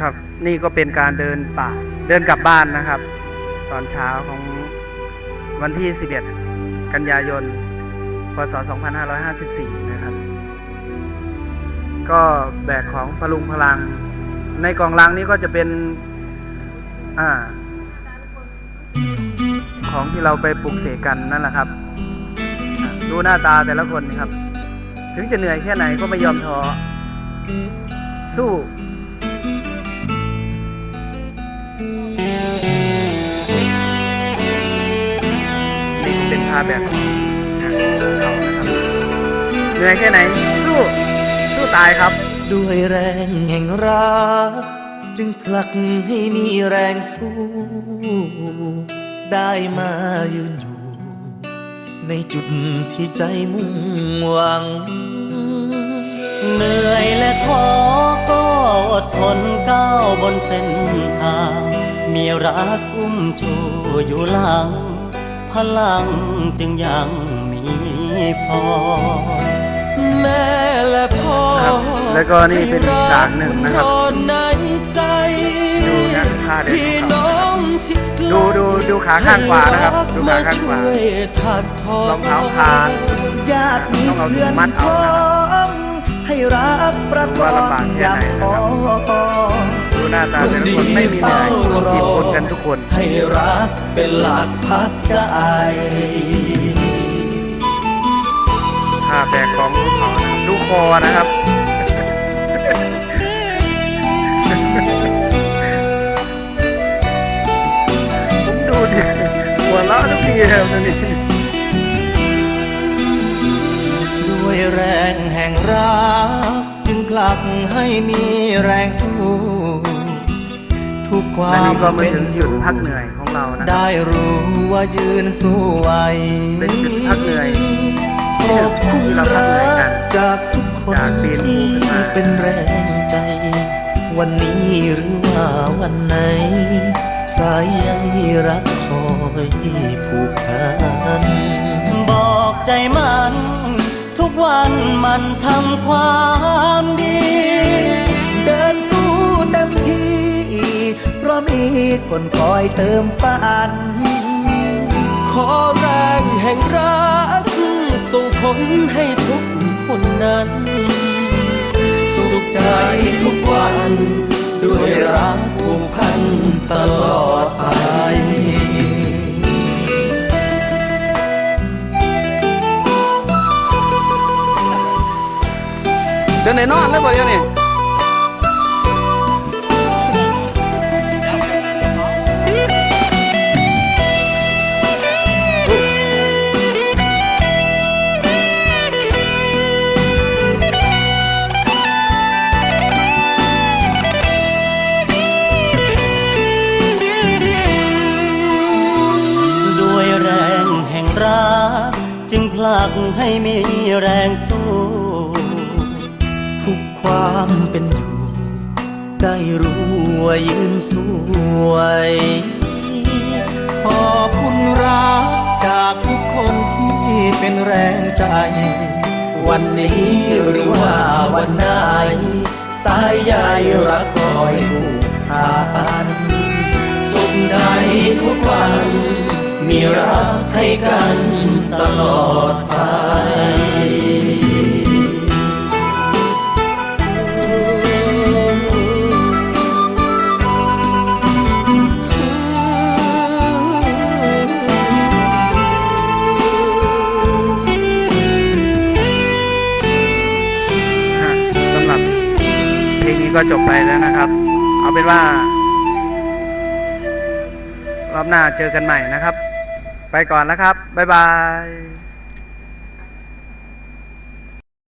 ครับ นี่ก็เป็นการเดินป่า เดินกลับบ้านนะครับ ตอนเช้าของวันที่ 11 กันยายน พศ 2554 นะครับ ก็แบกของพลุงพลัง ในกล่องลังนี้ก็จะเป็น อ่า ของที่เราไปปลูกเสกกันนั่นแหละครับ ดูหน้าตาแต่ละคนครับ ถึงจะเหนื่อยแค่ไหนก็ไม่ยอมท้อสู้ เป็นท่าแบกของเขานะครับเหนื่อยแค่ไหนสู้สู้ตายครับ ด้วยแรงแห่งรัก จึงผลักให้มีแรงสู้ ได้มายืนอยู่ ในจุดที่ใจมุ่งหวัง เหนื่อยและท้อก็อดทนก้าวบนเส้นทาง มีรักอุ้มชูอยู่หลัง พลังจึงยังมีพอ แม่และพ่อครับแล้วก็นี่เป็นอีกฉากหนึ่งนะครับให้กในใจดูนะท่าเดินพี่ของเขาน้องที่ไกลดูดูดูขาข้างขวานะครับ ดูขาข้างขวามช่วยถักทอรองเท้าคานญาติมีต้องเอาเพื่อนมัดเอาพ้อนะครับงให้รักประคดูว่าองลำบากแค่ยามไหนนะครับท้อดู หน้าตาแต่ละคนไม่มีเหนื่อยอิ่มบุญกันทุกคน ให้รักเป็นหลักพักใจท่าแบกของภูเขานะครับดูคอนะครับผมดูดิหัวเราะทุกทีเลยมันนี่ด้วยแรงแห่งรักจึงผลักให้มีแรงสู้ ทุกควาและมนี่ก็มาเป็นถึงอจุดยู่พักเหนื่อยของเรานะครับได้รู้ว่ายืนสู้ไหวเป็นจุดพักเหนื่อยขอบคุณที่เราพักเหนื่อยกันจากทุกคนจากปีนภูที่ขึ้นมาเป็นแรงใจ วันนี้หรือว่าวันไหน สายใยรักคอยผูกพันบอกใจมัน ทุกวันมันทำความดี คนคอยเติมฝัน ขอแรงแห่งรักส่งผลให้ทุกคนนั้น สุขใจทุกวัน ด้วยรักผูกพันตลอดไปจนไหนนอนแล้วบ่เดี๋ยวนี้ รักจึงผลักให้มีแรงสู้ ทุกความเป็นอยู่ ได้รู้ว่ายืนสวย ขอบคุณรักจากทุกคนที่เป็นแรงใจ วันนี้หรือว่าวันไหน สายใยรักคอยผูกพันสุขใจทุกวัน มีรักให้กันตลอดไปสำหรับเพลงนี้ก็จบไปแล้วนะครับ เอาเป็นว่ารอบหน้าเจอกันใหม่นะครับ ไปก่อนนะครับ บ๊ายบาย